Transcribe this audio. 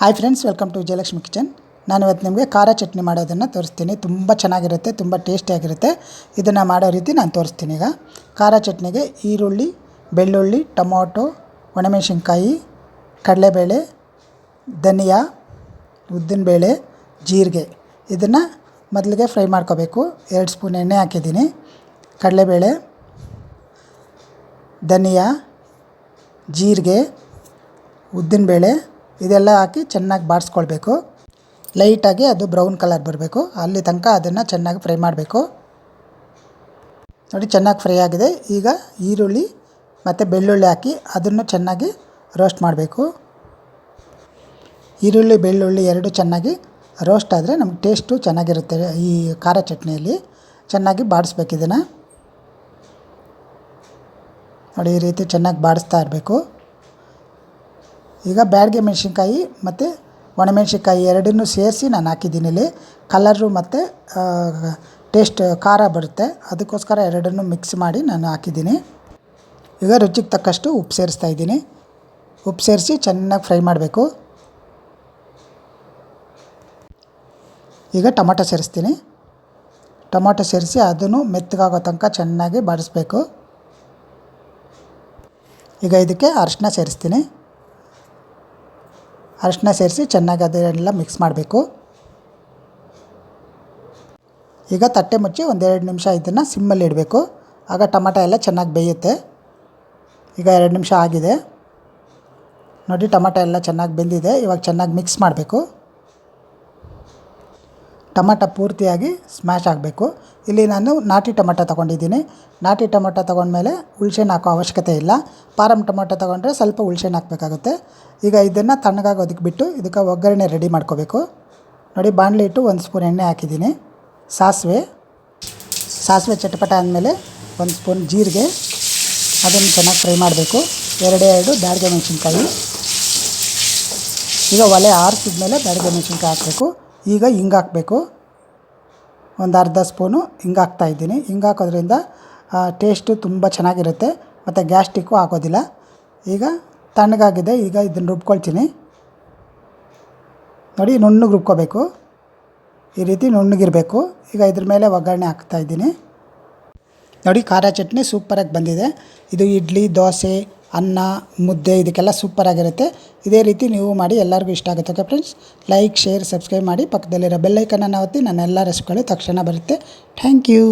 Hi friends welcome to Vijayalakshmi kitchen ನಾನು ಇವತ್ತು ನಿಮಗೆ ಖಾರ ಚಟ್ನಿ ಮಾಡೋದನ್ನು ತೋರಿಸ್ತೀನಿ. ತುಂಬ ಚೆನ್ನಾಗಿರುತ್ತೆ, ತುಂಬ ಟೇಸ್ಟಿಯಾಗಿರುತ್ತೆ ಇದನ್ನು ಮಾಡೋ ರೀತಿ ನಾನು ತೋರಿಸ್ತೀನಿ ಈಗ. ಖಾರ ಚಟ್ನಿಗೆ ಈರುಳ್ಳಿ, ಬೆಳ್ಳುಳ್ಳಿ, ಟೊಮೊಟೊ, ಒಣಮೆಣಸಿನ್ಕಾಯಿ, ಕಡಲೆಬೇಳೆ, ಧನಿಯಾ, ಉದ್ದಿನಬೇಳೆ, ಜೀರಿಗೆ. ಇದನ್ನು ಮೊದಲಿಗೆ ಫ್ರೈ ಮಾಡ್ಕೋಬೇಕು. ಎರಡು ಸ್ಪೂನ್ ಎಣ್ಣೆ ಹಾಕಿದ್ದೀನಿ. ಕಡಲೆಬೇಳೆ, ಧನಿಯಾ, ಜೀರಿಗೆ, ಉದ್ದಿನಬೇಳೆ ಇದೆಲ್ಲ ಹಾಕಿ ಚೆನ್ನಾಗಿ ಬಾಡಿಸ್ಕೊಳ್ಬೇಕು ಲೈಟಾಗಿ ಅದು ಬ್ರೌನ್ ಕಲರ್ ಬರಬೇಕು. ಅಲ್ಲಿ ತನಕ ಅದನ್ನು ಚೆನ್ನಾಗಿ ಫ್ರೈ ಮಾಡಬೇಕು. ನೋಡಿ ಚೆನ್ನಾಗಿ ಫ್ರೈ ಆಗಿದೆ. ಈಗ ಈರುಳ್ಳಿ ಮತ್ತು ಬೆಳ್ಳುಳ್ಳಿ ಹಾಕಿ ಅದನ್ನು ಚೆನ್ನಾಗಿ ರೋಸ್ಟ್ ಮಾಡಬೇಕು. ಈರುಳ್ಳಿ, ಬೆಳ್ಳುಳ್ಳಿ ಎರಡು ಚೆನ್ನಾಗಿ ರೋಸ್ಟ್ ಆದರೆ ನಮ್ಗೆ ಟೇಸ್ಟು ಚೆನ್ನಾಗಿರುತ್ತೆ. ಈ ಖಾರ ಚಟ್ನಿಯಲ್ಲಿ ಚೆನ್ನಾಗಿ ಬಾಡಿಸ್ಬೇಕು ಇದನ್ನು. ನೋಡಿ ಈ ರೀತಿ ಚೆನ್ನಾಗಿ ಬಾಡಿಸ್ತಾ ಇರಬೇಕು. ಈಗ ಬ್ಯಾಡಗೆ ಮೆಣಸಿನ್ಕಾಯಿ ಮತ್ತು ಒಣಮೆಣ್ಸಿನ್ಕಾಯಿ ಎರಡನ್ನೂ ಸೇರಿಸಿ ನಾನು ಹಾಕಿದ್ದೀನಿ ಇಲ್ಲಿ. ಕಲರು ಮತ್ತು ಟೇಸ್ಟ್ ಖಾರ ಬರುತ್ತೆ. ಅದಕ್ಕೋಸ್ಕರ ಎರಡನ್ನೂ ಮಿಕ್ಸ್ ಮಾಡಿ ನಾನು ಹಾಕಿದ್ದೀನಿ. ಈಗ ರುಚಿಗೆ ತಕ್ಕಷ್ಟು ಉಪ್ಪು ಸೇರಿಸ್ತಾ ಇದ್ದೀನಿ. ಉಪ್ಪು ಸೇರಿಸಿ ಚೆನ್ನಾಗಿ ಫ್ರೈ ಮಾಡಬೇಕು. ಈಗ ಟೊಮೊಟೊ ಸೇರಿಸ್ತೀನಿ. ಟೊಮೊಟೊ ಸೇರಿಸಿ ಅದನ್ನು ಮೆತ್ತಗಾಗೋ ತನಕ ಚೆನ್ನಾಗಿ ಬಾಡಿಸ್ಬೇಕು. ಈಗ ಇದಕ್ಕೆ ಅರಿಶಿನ ಸೇರಿಸ್ತೀನಿ. ಅರಿಶಿನ ಸೇರಿಸಿ ಚೆನ್ನಾಗಿ ಅದನ್ನೆಲ್ಲ ಮಿಕ್ಸ್ ಮಾಡಬೇಕು. ಈಗ ತಟ್ಟೆ ಮುಚ್ಚಿ ಒಂದೆರಡು ನಿಮಿಷ ಇದನ್ನು ಸಿಮ್ಮಲ್ಲಿ ಇಡಬೇಕು. ಆಗ ಟೊಮಟ ಎಲ್ಲ ಚೆನ್ನಾಗಿ ಬೇಯುತ್ತೆ. ಈಗ ಎರಡು ನಿಮಿಷ ಆಗಿದೆ. ನೋಡಿ ಟೊಮಟ ಎಲ್ಲ ಚೆನ್ನಾಗಿ ಬೆಂದಿದೆ. ಇವಾಗ ಚೆನ್ನಾಗಿ ಮಿಕ್ಸ್ ಮಾಡಬೇಕು. ಟೊಮಟ ಪೂರ್ತಿಯಾಗಿ ಸ್ಮ್ಯಾಶ್ ಆಗಬೇಕು. ಇಲ್ಲಿ ನಾನು ನಾಟಿ ಟೊಮೆಟೊ ತೊಗೊಂಡಿದ್ದೀನಿ. ನಾಟಿ ಟೊಮೊಟೊ ತೊಗೊಂಡ್ಮೇಲೆ ಹುಳ್ಸೆಹಣ್ಣು ಹಾಕೋ ಅವಶ್ಯಕತೆ ಇಲ್ಲ. ಪಾರಮ್ ಟೊಮೆಟೊ ತೊಗೊಂಡ್ರೆ ಸ್ವಲ್ಪ ಹುಳ್ಸೆಹಣ್ಣು ಹಾಕಬೇಕಾಗುತ್ತೆ. ಈಗ ಇದನ್ನು ತಣ್ಣಗಾಗಿ ಬಿಟ್ಟು ಇದಕ್ಕೆ ಒಗ್ಗರಣೆ ರೆಡಿ ಮಾಡ್ಕೋಬೇಕು. ನೋಡಿ, ಬಾಣಲೆ ಇಟ್ಟು ಒಂದು ಸ್ಪೂನ್ ಎಣ್ಣೆ ಹಾಕಿದ್ದೀನಿ. ಸಾಸಿವೆ. ಸಾಸಿವೆ ಚಟಪಟ ಆದಮೇಲೆ ಒಂದು ಸ್ಪೂನ್ ಜೀರಿಗೆ. ಅದನ್ನು ಚೆನ್ನಾಗಿ ಫ್ರೈ ಮಾಡಬೇಕು. ಎರಡೇ ಎರಡು ಬ್ಯಾಡಗೆ ಮೆಣಸಿನ್ಕಾಯಿ. ಈಗ ಒಲೆ ಆರಿಸಿದ್ಮೇಲೆ ಬ್ಯಾಡಗೆ ಮೆಣಸಿನ್ಕಾಯಿ ಹಾಕಬೇಕು. ಈಗ ಹಿಂಗೆ ಹಾಕಬೇಕು. ಒಂದು ಅರ್ಧ ಸ್ಪೂನು ಹಿಂಗೆ ಹಾಕ್ತಾಯಿದ್ದೀನಿ ಹಿಂಗೆ ಹಾಕೋದ್ರಿಂದ ಟೇಸ್ಟು ತುಂಬ ಚೆನ್ನಾಗಿರುತ್ತೆ. ಮತ್ತು ಗ್ಯಾಸ್ಟಿಕ್ಕು ಆಗೋದಿಲ್ಲ. ಈಗ ತಣ್ಣಗಾಗಿದೆ. ಈಗ ಇದನ್ನು ರುಬ್ಕೊಳ್ತೀನಿ. ನೋಡಿ, ನುಣ್ಣಗೆ ರುಬ್ಕೋಬೇಕು. ಈ ರೀತಿ ನುಣ್ಣಗಿರಬೇಕು. ಈಗ ಇದ್ರ ಮೇಲೆ ಒಗ್ಗರಣೆ ಹಾಕ್ತಾಯಿದ್ದೀನಿ ನೋಡಿ, ಖಾರ ಚಟ್ನಿ ಸೂಪರಾಗಿ ಬಂದಿದೆ. ಇದು ಇಡ್ಲಿ, ದೋಸೆ ಅನ್ನ, ಮುದ್ದೆ ಇದಕ್ಕೆಲ್ಲ ಸೂಪರಾಗಿರುತ್ತೆ ಇದೇ ರೀತಿ ನೀವು ಮಾಡಿ ಎಲ್ಲರಿಗೂ ಇಷ್ಟ ಆಗುತ್ತೆ okay friends like share subscribe ಮಾಡಿ ಪಕ್ಕದಲ್ಲಿರೋ ಬೆಲ್ಲೈಕನನ್ನು ಒತ್ತಿ ನನ್ನ ಎಲ್ಲ ರೆಸಿಪಿಗಳು ತಕ್ಷಣ ಬರುತ್ತೆ. Thank you